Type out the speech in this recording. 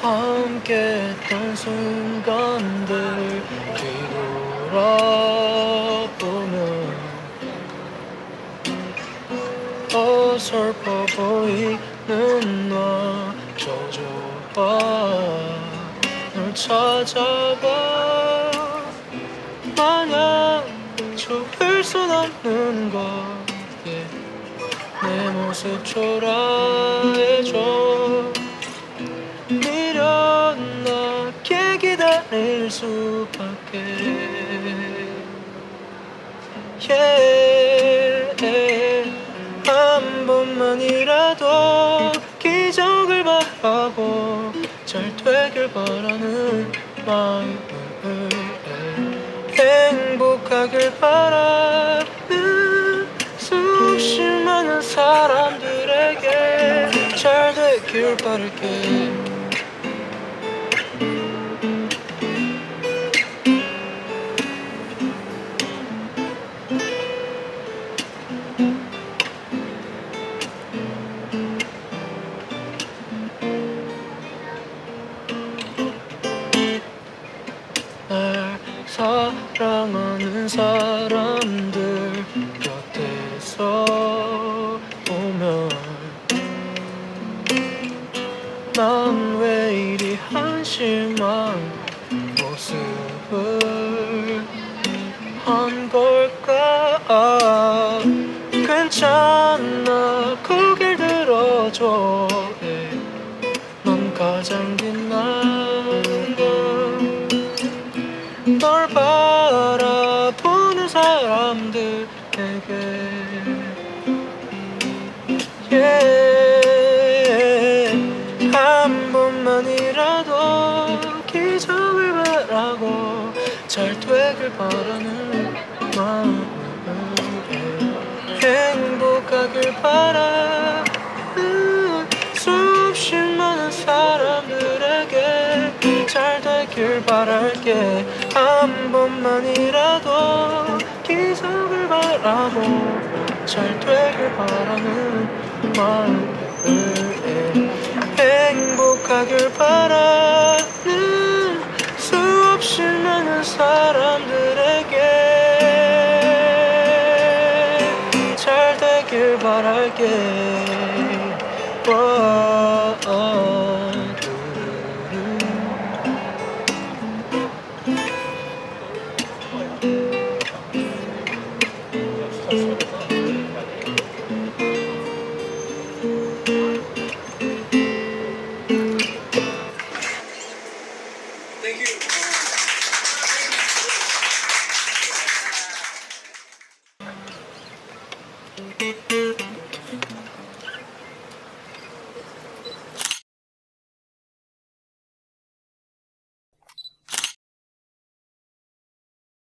함께 했던 순간들 뒤돌아 어설퍼 보이는 나 젖어봐. 널 찾아봐. 마냥 좋을 순 없는 거에 내 모습 초라해져 미련하게 기다릴 수밖에. Yeah. 기적을 바라고 잘 되길 바라는 마음을 행복하길 바라는 수십 많은 사람들에게 잘 되길 바랄게 사랑하는 사람들 곁에서 보면 난 왜 이리 한심한 모습을 한 걸까? 괜찮아. 고개를 들어줘. 넌 가장 빛나 사람들에게 yeah. 한 번만이라도 기적을 바라고 잘 되길 바라는 마음에 행복하길 바라 잘 되길 바랄게 한 번만이라도 기적을 바라고 잘 되길 바라는 마음을 행복하길 바라는 수없이 많은 사람들에게 잘 되길 바랄게 와.